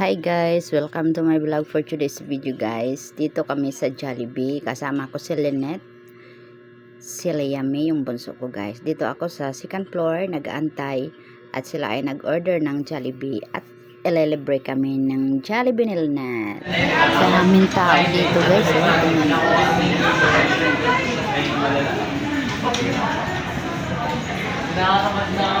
Hi guys! Welcome to my vlog for today's video guys. Dito kami sa Jollibee. Kasama ko si Lynette. Si Liame, yung bunso ko guys. Dito ako sa second floor, nag-aantay. At sila ay nag-order ng Jollibee. At ililibre kami ng Jollibee ni Lynette. Maraming tao dito guys. Tingnan mo. May bata pa.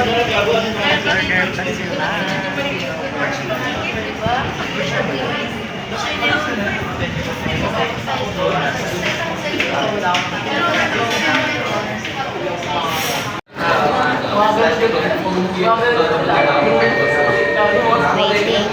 pa sila. Waiting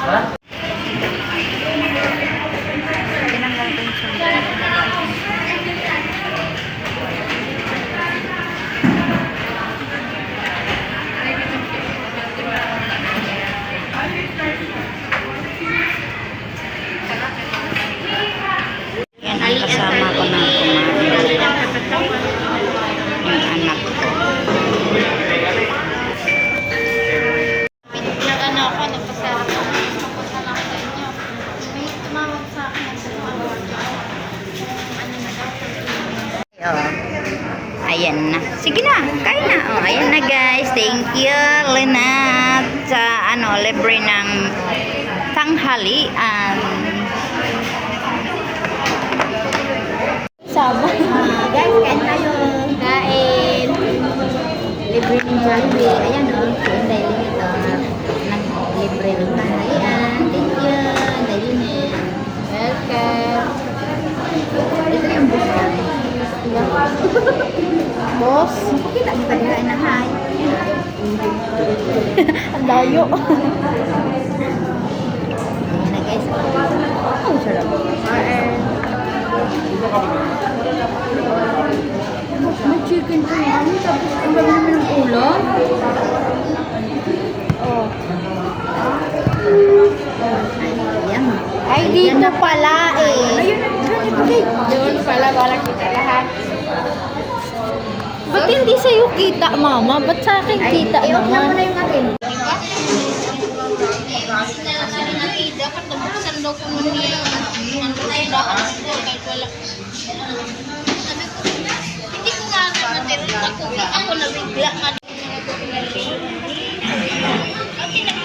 sa anak ko. Nag ano ako, nagpasara ko. Papunta lang sa inyo. May tumawag sa akin. Nagsasabi ko. Ano na daw? Oh. Ayan na. Sige na, kain na. Oh, ayan na guys. Thank you, Lenat. Sa ano, libre ng tanghalian. Sama. guys, kain tayo. Libre Jollibee. Ayan o. Oh. Inday Lin ito. Nag-libre ng tanghalian. Thank you. Inday Lin. Welcome. Ito yung boss boss? Kita kita nila na hi. Ang layo. Ayan na guys. Oh, sarap. Kain. May chicken pa namin, tapos ang dami naman ng ulam. Oh. Ayan. Ay, dito pala eh. Ayun, Doon pala, wala kita lahat. Ba't hindi sa'yo kita, mama? Ba't sa akin kita naman? na muna yung akin. Dapat nabuksan daw nung niya yung ano, dapat kahit wala. Hindi ko nga ako nabigla. Ako, ako nabigla. Ako nabigla.